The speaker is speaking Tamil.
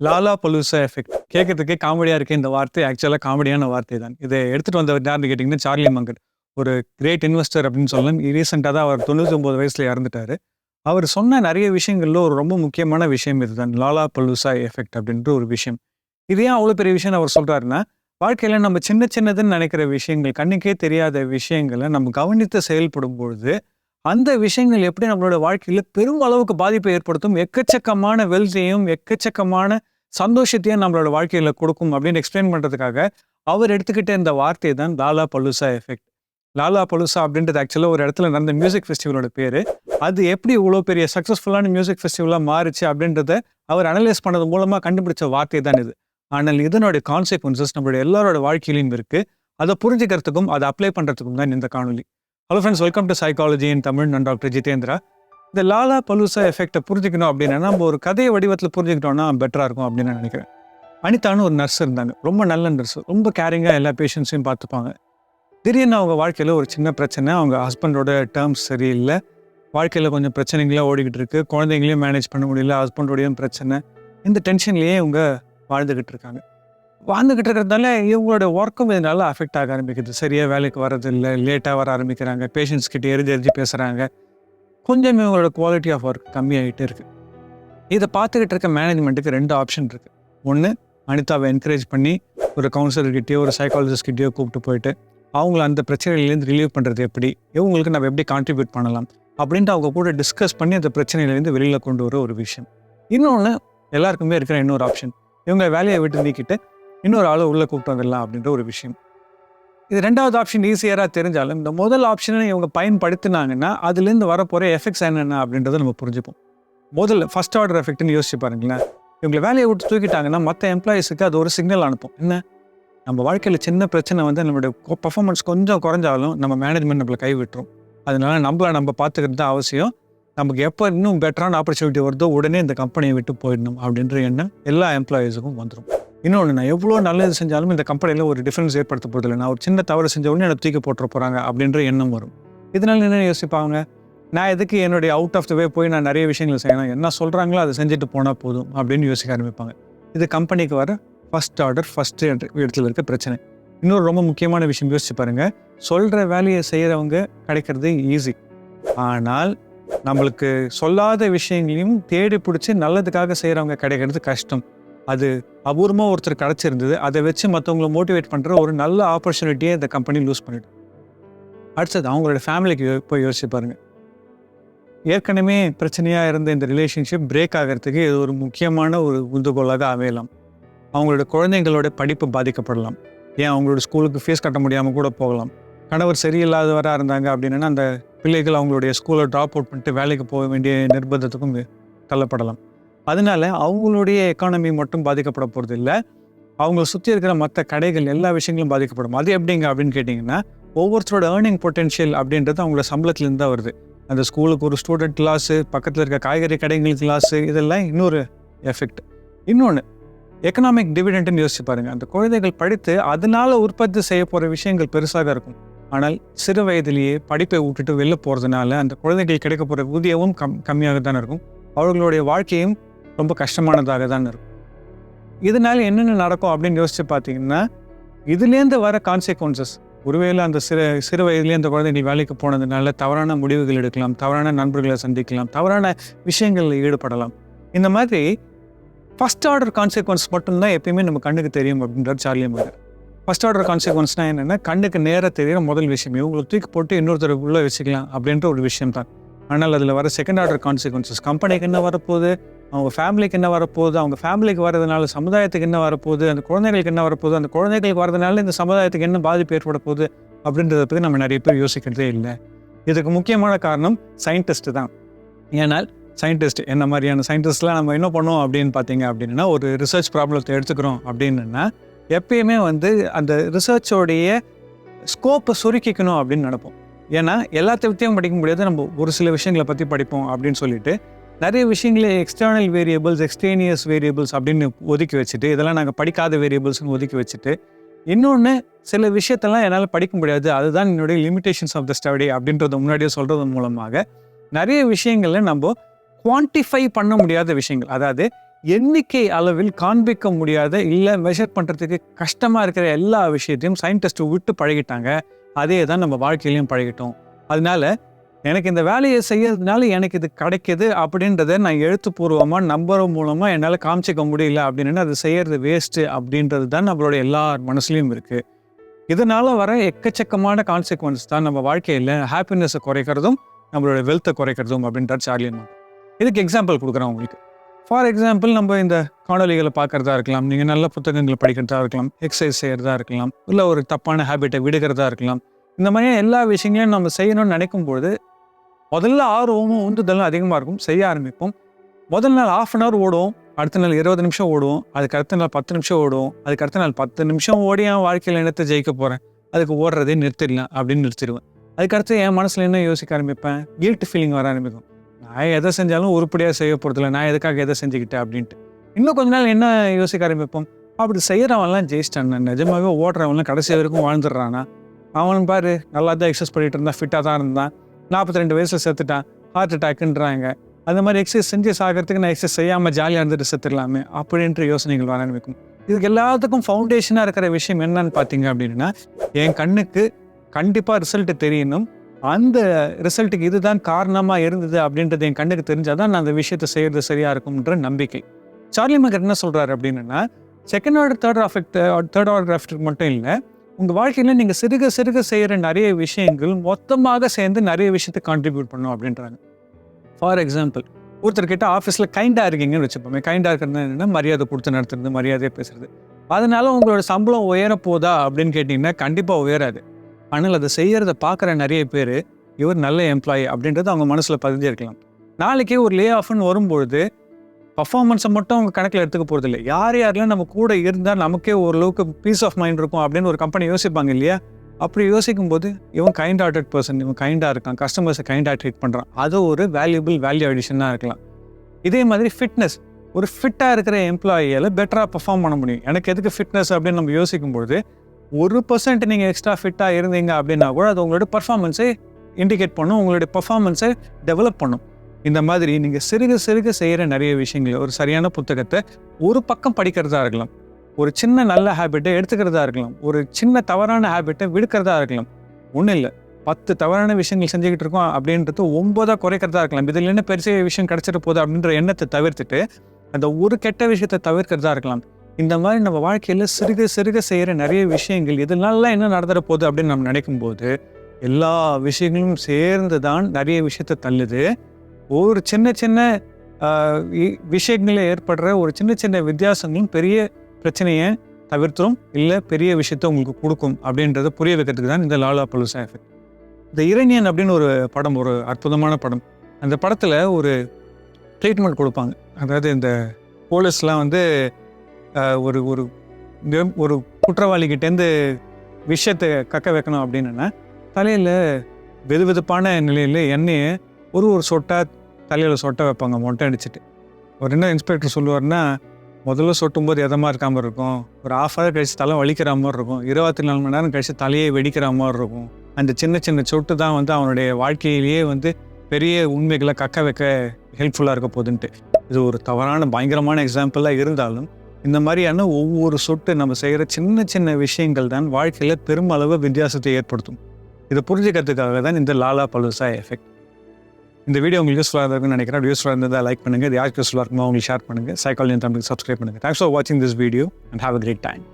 லாலா பலூசா எஃபெக்ட் கேட்கறதுக்கே காமெடியாக இருக்கு இந்த வார்த்தை. ஆக்சுவலாக காமெடியான வார்த்தை தான். இதை எடுத்துகிட்டு வந்தவர் யாருன்னு கேட்டிங்கன்னா சார்லி மங்கட் ஒரு கிரேட் இன்வெஸ்டர் அப்படின்னு சொல்லலாம். ரீசெண்டாக தான் அவர் தொண்ணூற்றி ஒம்பது வயசில் இறந்துட்டாரு. அவர் சொன்ன நிறைய விஷயங்களில் ஒரு ரொம்ப முக்கியமான விஷயம் இதுதான். லாலா பலூசா எஃபெக்ட் அப்படின்ற ஒரு விஷயம். இது ஏன் அவ்வளோ பெரிய விஷயம் அவர் சொல்கிறாருன்னா வாழ்க்கையில் நம்ம சின்ன சின்னதுன்னு நினைக்கிற விஷயங்கள் கண்ணுக்கே தெரியாத விஷயங்களை நம்ம கவனித்து செயல்படும் பொழுது அந்த விஷயங்கள் எப்படி நம்மளோட வாழ்க்கையில் பெரும் அளவுக்கு பாதிப்பை ஏற்படுத்தும் எக்கச்சக்கமான வெல்த்தையும் எக்கச்சக்கமான சந்தோஷத்தையும் நம்மளோட வாழ்க்கையில் கொடுக்கும் அப்படின்னு எக்ஸ்பிளைன் பண்ணுறதுக்காக அவர் எடுத்துக்கிட்ட இந்த வார்த்தை தான் lollapalooza effect lollapalooza அப்படின்றது ஆக்சுவலாக ஒரு இடத்துல நடந்த மியூசிக் ஃபெஸ்டிவலோட பேர். அது எப்படி இவ்வளோ பெரிய சக்ஸஸ்ஃபுல்லான மியூசிக் ஃபெஸ்டிவலாக மாறுச்சு அப்படின்றத அவர் அனலைஸ் பண்ணது மூலமாக கண்டுபிடிச்ச வார்த்தை தான் இது. ஆனால் இதனுடைய கான்சிக்வன்சஸ் நம்மளுடைய எல்லாரோட வாழ்க்கையிலையும் இருக்குது அதை புரிஞ்சுக்கிறதுக்கும் அதை அப்ளை பண்ணுறதுக்கும் தான் இந்த காணொலி hello friends welcome to psychology in Tamil நான் டாக்டர் ஜிதேந்திரா இந்த லாலா பலூசா எஃபெக்டை புரிஞ்சுக்கணும் அப்படின்னா நம்ம ஒரு கதையை வடிவத்தில் புரிஞ்சுக்கிட்டோம்னா பெட்டராக இருக்கும் அப்படின்னு நான் நினைக்கிறேன். அனிதான்னு ஒரு நர்ஸ் இருந்தாங்க. ரொம்ப நல்ல நர்ஸ் ரொம்ப கேரிங்காக எல்லா பேஷண்ட்ஸையும் பார்த்துப்பாங்க. திடீர்னு அவங்க வாழ்க்கையில் ஒரு சின்ன பிரச்சனை. அவங்க ஹஸ்பண்டோட டேர்ம்ஸ் சரியில்லை. வாழ்க்கையில் கொஞ்சம் பிரச்சனைகளாக ஓடிக்கிட்டு இருக்கு. குழந்தைங்களையும் மேனேஜ் பண்ண முடியல. ஹஸ்பண்டோடையும் பிரச்சனை. இந்த டென்ஷன்லேயே இவங்க வாழ்ந்துக்கிட்டு இருக்காங்க. வாழ்ந்துக்கிட்டு இருக்கிறதால இவங்களோட ஒர்க்கும் இதனால அஃபெக்ட் ஆக ஆரம்பிக்குது. சரியாக வேலைக்கு வரதில்லை லேட்டாக வர ஆரம்பிக்கிறாங்க பேஷண்ட்ஸ் கிட்ட எரிஞ்சு எரிஞ்சு பேசுகிறாங்க கொஞ்சம் இவங்களோட குவாலிட்டி ஆஃப் ஒர்க் கம்மியாகிட்டு இருக்குது இதை பார்த்துக்கிட்டு இருக்க மேனேஜ்மெண்ட்டுக்கு ரெண்டு ஆப்ஷன் இருக்குது ஒன்று அனிதாவை என்கரேஜ் பண்ணி ஒரு கவுன்சிலர்கிட்டயோ ஒரு சைக்காலஜிஸ்ட்கிட்டயோ கூப்பிட்டு போயிட்டு அவங்கள அந்த பிரச்சனையிலேருந்து ரிலீவ் பண்ணுறது எப்படி? இவங்களுக்கு நம்ம எப்படி கான்ட்ரிபியூட் பண்ணலாம்? அப்படின்ட்டு அவங்க கூட டிஸ்கஸ் பண்ணி அந்த பிரச்சனையிலேருந்து வெளியில் கொண்டு வர ஒரு விஷயம். இன்னொன்று எல்லாருக்குமே இருக்கிற இன்னொரு ஆப்ஷன் இவங்க வேலையை விட்டு நீக்கிட்டு இன்னொரு ஆளை உள்ளே கூப்பிட்டு வந்துடலாம் அப்படின்ற ஒரு விஷயம். இது ரெண்டாவது ஆப்ஷன் ஈஸியராக தெரிஞ்சாலும் இந்த முதல் ஆப்ஷனை இவங்க பயன்படுத்தினாங்கன்னா அதுலேருந்து வரப்போகிற எஃபெக்ட்ஸ் என்னென்ன அப்படின்றத நம்ம புரிஞ்சுப்போம். முதல்ல ஃபஸ்ட் ஆர்டர் எஃபெக்ட்னு யோசிச்சு பாருங்களேன். இவங்களை வேலையை விட்டு தூக்கிட்டாங்கன்னா மற்ற எம்ப்ளாயிஸுக்கு அது ஒரு சிக்னல் அனுப்பும். என்ன? நம்ம வாழ்க்கையில் சின்ன பிரச்சனை வந்து நம்மளுடைய பர்ஃபார்மன்ஸ் கொஞ்சம் குறைஞ்சாலும் நம்ம மேனேஜ்மெண்ட் நம்மளை கை விட்டுரும் அதனால நம்மளை நம்ம பார்த்துக்கிறது தான் அவசியம். நமக்கு எப்போ இன்னும் பெட்டரான ஆப்பர்ச்சுனிட்டி வருதோ உடனே இந்த கம்பெனியை விட்டு போயிடணும் அப்படின்ற எண்ணம் எல்லா எம்ப்ளாயீஸுக்கும் வந்துடும் இன்னொன்று நான் எவ்வளோ நல்லது செஞ்சாலும் இந்த கம்பெனியில் ஒரு டிஃப்ரென்ஸ் ஏற்படுத்த போதில்லை நான் ஒரு சின்ன தவறு செஞ்ச உடனே என்னை தூக்கி போட்டுற போகிறாங்க அப்படின்ற எண்ணம் வரும். இதனால என்ன யோசிப்பாங்க? நான் எதுக்கு என்னுடைய அவுட் ஆஃப் த வே போய் நான் நிறைய விஷயங்கள் செய்யணும்? என்ன சொல்கிறாங்களோ அதை செஞ்சுட்டு போனால் போதும் அப்படின்னு யோசிக்க ஆரம்பிப்பாங்க. இது கம்பெனிக்கு வர ஃபஸ்ட் ஆர்டர் ஃபஸ்ட் இடத்துல இருக்க பிரச்சனை. இன்னொரு ரொம்ப முக்கியமான விஷயம் யோசிச்சு பாருங்கள் சொல்கிற வேலையை செய்கிறவங்க கிடைக்கிறது ஈஸி ஆனால் நம்மளுக்கு சொல்லாத விஷயங்களையும் தேடி பிடிச்சி நல்லதுக்காக செய்கிறவங்க கிடைக்கிறது கஷ்டம். அது அபூர்வமாக ஒருத்தர் கிடச்சிருந்தது. அதை வச்சு மற்றவங்களை மோட்டிவேட் பண்ணுற ஒரு நல்ல ஆப்பர்ச்சுனிட்டியை இந்த கம்பெனி லூஸ் பண்ணிடும். அடுத்தது அவங்களோட ஃபேமிலிக்கு போய் யோசிச்சு பாருங்கள் ஏற்கனவே பிரச்சனையாக இருந்த இந்த ரிலேஷன்ஷிப் பிரேக் ஆகிறதுக்கு இது ஒரு முக்கியமான ஒரு உந்துகோலாக அமையலாம். அவங்களோட குழந்தைங்களோட படிப்பு பாதிக்கப்படலாம். ஏன் அவங்களோட ஸ்கூலுக்கு ஃபீஸ் கட்ட முடியாமல் கூட போகலாம். கணவர் சரியில்லாதவராக இருந்தாங்க அப்படின்னா அந்த பிள்ளைகள் அவங்களுடைய ஸ்கூலை ட்ராப் அவுட் பண்ணிட்டு வேலைக்கு போக வேண்டிய நிர்பந்தத்துக்கும் தள்ளப்படலாம். அதனால அவங்களுடைய எக்கானமி மட்டும் பாதிக்கப்பட போகிறது இல்லை. அவங்கள சுற்றி இருக்கிற மற்ற கடைகள் எல்லா விஷயங்களும் பாதிக்கப்படும். அது எப்படிங்க அப்படின்னு கேட்டிங்கன்னா ஒவ்வொருத்தரோட ஏர்னிங் பொட்டென்ஷியல் அப்படின்றது அவங்களோட சம்பளத்துலேருந்து தான் வருது. அந்த ஸ்கூலுக்கு ஒரு ஸ்டூடெண்ட் கிளாஸு பக்கத்தில் இருக்க காய்கறி கடைகள் கிளாஸு இதெல்லாம் இன்னொரு எஃபெக்ட் இன்னொன்று எக்கனாமிக் டிவிடெண்ட்னு யோசிச்சு பாருங்கள் அந்த குழந்தைகள் படித்து அதனால் உற்பத்தி செய்ய போகிற விஷயங்கள் பெருசாக இருக்கும். ஆனால் சிறு வயதிலேயே படிப்பை விட்டுட்டு வெளில போகிறதுனால அந்த குழந்தைகள் கிடைக்க போகிற ஊதியமும் கம் கம்மியாக தானே இருக்கும். அவர்களுடைய வாழ்க்கையும் ரொம்ப கஷ்டமானதாக தான் இருக்கும். இதனால் என்னென்ன நடக்கும் அப்படின்னு யோசிச்சு பார்த்தீங்கன்னா இதுலேருந்து வர கான்சிக்வன்சஸ் ஒருவேளை அந்த சிறு சிறு வயதுலேயே அந்த குழந்தைகள் வேலைக்கு போனதுனால தவறான முடிவுகள் எடுக்கலாம் தவறான நண்பர்களை சந்திக்கலாம் தவறான விஷயங்களில் ஈடுபடலாம். இந்த மாதிரி ஃபஸ்ட் ஆர்டர் கான்சிக்வன்ஸ் மட்டும்தான் எப்பயுமே நம்ம கண்ணுக்கு தெரியும் அப்படின்றார் சார்லி மகர் ஃபஸ்ட் ஆர்டர் கான்சிக்வன்ஸ்னால் என்னென்னா கண்ணுக்கு நேராக தெரியிற முதல் விஷயம் இவங்களை தூக்கி போட்டு இன்னொருத்தர் உள்ளே வச்சுக்கலாம் அப்படின்ற ஒரு விஷயம் தான் ஆனால் அதில் வர செகண்ட் ஆர்டர் கான்சிக்வன்சஸ் கம்பெனிக்கு என்ன வரப்போகுது? அவங்க ஃபேமிலிக்கு என்ன வரப்போகுது? அவங்க ஃபேமிலிக்கு வரதுனால சமுதாயத்துக்கு என்ன வரப்போகுது? அந்த குழந்தைகளுக்கு என்ன வரப்போகுது? அந்த குழந்தைகளுக்கு வரதுனால இந்த சமுதாயத்துக்கு என்ன பாதிப்பு ஏற்பட போகுது அப்படின்றத பற்றி நம்ம நிறைய பேர் யோசிக்கிறதே இல்லை. இதுக்கு முக்கியமான காரணம் சயின்டிஸ்ட்டு தான். ஏன்னால் சயின்டிஸ்ட் என்ன மாதிரியான சயின்டிஸ்ட்லாம் நம்ம என்ன பண்ணுவோம் அப்படின்னு பார்த்தீங்க அப்படின்னா ஒரு ரிசர்ச் ப்ராப்ளத்தை எடுத்துக்கிறோம் அப்படின்னா எப்பயுமே வந்து அந்த ரிசர்ச்சோடைய ஸ்கோப்பை சுருக்கிக்கணும் அப்படின்னு நினப்போம். ஏன்னா எல்லாத்த படிக்க முடியாது. நம்ம ஒரு சில விஷயங்களை பற்றி படிப்போம் அப்படின்னு சொல்லிட்டு நிறைய விஷயங்களை எக்ஸ்டர்னல் வேரியபிள்ஸ் எக்ஸ்டேனியஸ் வேரியபிள்ஸ் அப்படின்னு ஒதுக்கி வச்சுட்டு இதெல்லாம் நாங்கள் படிக்காத வேரியபிள்ஸ்னு ஒதுக்கி வச்சுட்டு இன்னொன்று சில விஷயத்தெல்லாம் என்னால் படிக்க முடியாது. அதுதான் என்னுடைய லிமிடேஷன்ஸ் ஆஃப் த ஸ்டடி அப்படின்றத முன்னாடியே சொல்கிறது மூலமாக நிறைய விஷயங்களில் நம்ம குவான்டிஃபை பண்ண முடியாத விஷயங்கள். அதாவது எண்ணிக்கை அளவில் காண்பிக்க முடியாத இல்லை மெஷர் பண்ணுறதுக்கு கஷ்டமாக இருக்கிற எல்லா விஷயத்தையும் சயின்டிஸ்ட்டு விட்டு பழகிட்டாங்க. அதே தான் நம்ம வாழ்க்கையிலையும் பழகிட்டோம். அதனால எனக்கு இந்த வேலையை செய்யறதுனால எனக்கு இது கிடைக்குது அப்படின்றத நான் எழுத்துப்பூர்வமாக நம்பர் மூலமாக என்னால் காமிச்சிக்க முடியல அப்படின்னு அது செய்யறது வேஸ்ட்டு அப்படின்றது தான் நம்மளோட எல்லார் மனசுலையும் இருக்குது இதனால் வர எக்கச்சக்கமான கான்சிக்வன்ஸ் தான் நம்ம வாழ்க்கையில் ஹாப்பினஸை குறைக்கிறதும் நம்மளோட வெல்த்தை குறைக்கிறதும் அப்படின்றார் சார்லியன் இதுக்கு எக்ஸாம்பிள் கொடுக்குறேன் உங்களுக்கு. ஃபார் எக்ஸாம்பிள் நம்ம இந்த காணொலிகளை பார்க்குறதா இருக்கலாம் நீங்கள் நல்ல புத்தகங்களை படிக்கிறதா இருக்கலாம் எக்ஸசைஸ் செய்கிறதா இருக்கலாம் இல்லை ஒரு தப்பான ஹேபிட்டை விடுகிறதா இருக்கலாம் இந்த மாதிரியான எல்லா விஷயங்களையும் நம்ம செய்யணும்னு நினைக்கும் பொழுது முதல்ல ஆர்வமும் உந்துதலும் அதிகமாக இருக்கும். செய்ய ஆரம்பிப்போம். முதல் நாள் ஆஃப் அன் ஹவர் ஓடுவோம். அடுத்த நாள் இருபது நிமிஷம் ஓடுவோம். அதுக்கு அடுத்த நாள் பத்து நிமிஷம் ஓடுவோம். அதுக்கு அடுத்த நாள் பத்து நிமிஷம் ஓடி என் வாழ்க்கையில் என்னத்தை ஜெயிக்க போகிறேன் அதுக்கு ஓடுறதே நிறுத்திடலாம் அப்படின்னு நிறுத்திடுவேன். அதுக்கடுத்து என் மனசில் என்ன யோசிக்க ஆரம்பிப்பேன்? கில்ட் ஃபீலிங் வர ஆரம்பிக்கும். நான் எதை செஞ்சாலும் உருப்படியாக செய்ய போகிறதில்ல நான் எதுக்காக எதை செஞ்சுக்கிட்டேன் அப்படின்ட்டு. இன்னும் கொஞ்ச நாள் என்ன யோசிக்க ஆரம்பிப்போம்? அப்படி செய்கிறவன்லாம் ஜெயிச்சிட்டான். நிஜமாகவே ஓடுறவன்லாம் கடைசி வரைக்கும் வாழ்ந்துடுறானா? அவன் பாரு நல்லா தான் எக்ஸசைஸ் பண்ணிட்டு இருந்தான் ஃபிட்டாக தான் இருந்தான். நாற்பத்தி ரெண்டு வயசில் செத்துட்டான் ஹார்ட் அட்டாக்குன்றாங்க அந்த மாதிரி எக்ஸசைஸ் செஞ்சு சாகிறதுக்கு நான் எக்ஸசைஸ் செய்யாமல் ஜாலியாக இருந்துட்டு செத்துடலாமே அப்படின்ற யோசனைகள் வர ஆரம்பிக்கும். இதுக்கு எல்லாத்துக்கும் ஃபவுண்டேஷனாக இருக்கிற விஷயம் என்னன்னு பார்த்தீங்க அப்படின்னா என் கண்ணுக்கு கண்டிப்பாக ரிசல்ட் தெரியணும். அந்த ரிசல்ட்டுக்கு இதுதான் காரணமாக இருந்தது அப்படின்றது என் கண்ணுக்கு தெரிஞ்சால் தான் நான் அந்த விஷயத்தை செய்கிறது சரியாக இருக்கும்ன்ற நம்பிக்கை. சார்லி மகர் என்ன சொல்கிறாரு அப்படின்னா second order third effect third order effect மட்டும் இல்லை உங்கள் வாழ்க்கையில் நீங்கள் சிறுக சிறுக செய்கிற நிறைய விஷயங்கள் மொத்தமாக சேர்ந்து நிறைய விஷயத்தை கான்ட்ரிபியூட் பண்ணும் அப்படின்றாங்க. ஃபார் எக்ஸாம்பிள் ஒருத்தர்கிட்ட ஆஃபீஸில் கைண்டாக இருக்கீங்கன்னு வச்சுப்போமே கைண்டாக இருக்கிறது என்னென்னா மரியாதை கொடுத்து நடத்துறது மரியாதையாக பேசுறது. அதனால உங்களோட சம்பளம் உயரப்போதா அப்படின்னு கேட்டிங்கன்னா கண்டிப்பாக உயராது. ஆனால் அதை செய்கிறத பார்க்குற நிறைய பேர் இவர் நல்ல எம்ப்ளாயி அப்படின்றது அவங்க மனசில் பதிஞ்சிருக்கலாம். நாளைக்கே ஒரு லே ஆஃப்னு வரும்பொழுது பர்ஃபார்மன்ஸை மட்டும் அவங்க கணக்கில் எடுத்துக்க போகிறதில்ல யார் யாரெல்லாம் நம்ம கூட இருந்தால் நமக்கே ஓரளவுக்கு பீஸ் ஆஃப் மைண்ட் இருக்கும் அப்படின்னு ஒரு கம்பெனி யோசிப்பாங்க இல்லையா? அப்படி யோசிக்கும் போது இவன் கைண்ட் ஹார்ட்டட் பர்சன் இவன் கைண்டாக இருக்கான் கஸ்டமர்ஸை கைண்டாக ட்ரீட் பண்ணுறான் அது ஒரு வேல்யூபிள் வேல்யூ அடிஷனாக இருக்கலாம். இதே மாதிரி ஃபிட்னஸ் ஒரு ஃபிட்டாக இருக்கிற எம்ப்ளாயியால் பெட்டராக பர்ஃபார்ம் பண்ண முடியும். எனக்கு எதுக்கு ஃபிட்னஸ் அப்படின்னு நம்ம யோசிக்கும் பொழுது ஒரு பர்சன்ட் நீங்கள் எக்ஸ்ட்ரா ஃபிட்டாக இருந்தீங்க அப்படின்னா கூட அது உங்களோட பர்ஃபார்மன்ஸை இண்டிகேட் பண்ணும் உங்களுடைய பர்ஃபார்மன்ஸை டெவலப் பண்ணும். இந்த மாதிரி நீங்கள் சிறுக சிறுக செய்கிற நிறைய விஷயங்கள் ஒரு சரியான புத்தகத்தை ஒரு பக்கம் படிக்கிறதா இருக்கலாம். ஒரு சின்ன நல்ல ஹேபிட்டை எடுத்துக்கிறதா இருக்கலாம். ஒரு சின்ன தவறான ஹேபிட்டை விடுக்கிறதா இருக்கலாம். ஒன்றும் இல்லை. பத்து தவறான விஷயங்கள் செஞ்சுக்கிட்டு இருக்கோம் அப்படின்றது ஒம்போதாக குறைக்கிறதா இருக்கலாம். இதில் என்ன பெருசு விஷயம் கிடச்சிட்டு போகுது அப்படின்ற எண்ணத்தை தவிர்த்துட்டு அந்த ஒரு கெட்ட விஷயத்தை தவிர்க்கிறதா இருக்கலாம். இந்த மாதிரி நம்ம வாழ்க்கையில் சிறுக சிறுக செய்கிற நிறைய விஷயங்கள் இதனால என்ன நடந்துட போகுது அப்படின்னு நம்ம நினைக்கும் போது எல்லா விஷயங்களும் சேர்ந்து தான் நிறைய விஷயத்தை தள்ளுது. ஒவ்வொரு சின்ன சின்ன விஷயங்களில் ஏற்படுற ஒரு சின்ன சின்ன வித்தியாசங்களும் பெரிய பிரச்சனையை தவிர்த்துரும் இல்லை பெரிய விஷயத்தை உங்களுக்கு கொடுக்கும் அப்படின்றத புரிய வைக்கிறதுக்கு தான் இந்த லாலா பலுசா எஃபெக்ட் இந்த இரணியன் அப்படின்னு ஒரு படம் ஒரு அற்புதமான படம். அந்த படத்தில் ஒரு ட்ரீட்மெண்ட் கொடுப்பாங்க. அதாவது இந்த போலீஸ்லாம் வந்து ஒரு ஒரு ஒரு குற்றவாளிகிட்டேருந்து விஷயத்தை கக்க வைக்கணும் அப்படின்னா தலையில் வெது வெதுப்பான நிலையில் எண்ணெயை ஒரு ஒரு சொட்டாக தலையில் சொட்ட வைப்பாங்க மொட்டை அடிச்சுட்டு. ஒரு என்ன இன்ஸ்பெக்டர் சொல்லுவார்னா முதல்ல சொட்டும் போது எதமாக இருக்காமல் இருக்கும்? ஒரு ஆஃப் ஹவர் கழிச்சு தலை வலிக்கிற மாதிரி இருக்கும். இருபத்தி நாலு மணி நேரம் கழிச்சு தலையை வெடிக்கிற மாதிரி இருக்கும். அந்த சின்ன சின்ன சொட்டு தான் வந்து அவனுடைய வாழ்க்கையிலேயே வந்து பெரிய உண்மைகளை கக்க வைக்க ஹெல்ப்ஃபுல்லாக இருக்க போகுதுன்ட்டு. இது ஒரு தவறான பயங்கரமான எக்ஸாம்பிளாக இருந்தாலும் இந்த மாதிரியான ஒவ்வொரு சொட்டு நம்ம செய்கிற சின்ன சின்ன விஷயங்கள் தான் வாழ்க்கையில் பெருமளவு வித்தியாசத்தை ஏற்படுத்தும். இதை புரிஞ்சுக்கிறதுக்காக தான் இந்த லாலா பலுசா எஃபெக்ட் இந்த வீடியோ உங்களுக்கு யூஸ்ஃபுல்லாக இருக்கும்னு நினைக்கிறேன். யூஸ்ஃபுல்லாக இருந்தால் லைக் பண்ணுங்கள் இது யாருக்கு யூஸ்ஃபுல்லாக இருக்குமோ உங்களுக்கு ஷேர் பண்ணுங்கள் சைக்காலஜி தமிழுக்கு சப்ஸ்கிரைப் பண்ணுங்கள் தேங்க்ஸ் ஃபார் வாட்சிங் this video and have a great time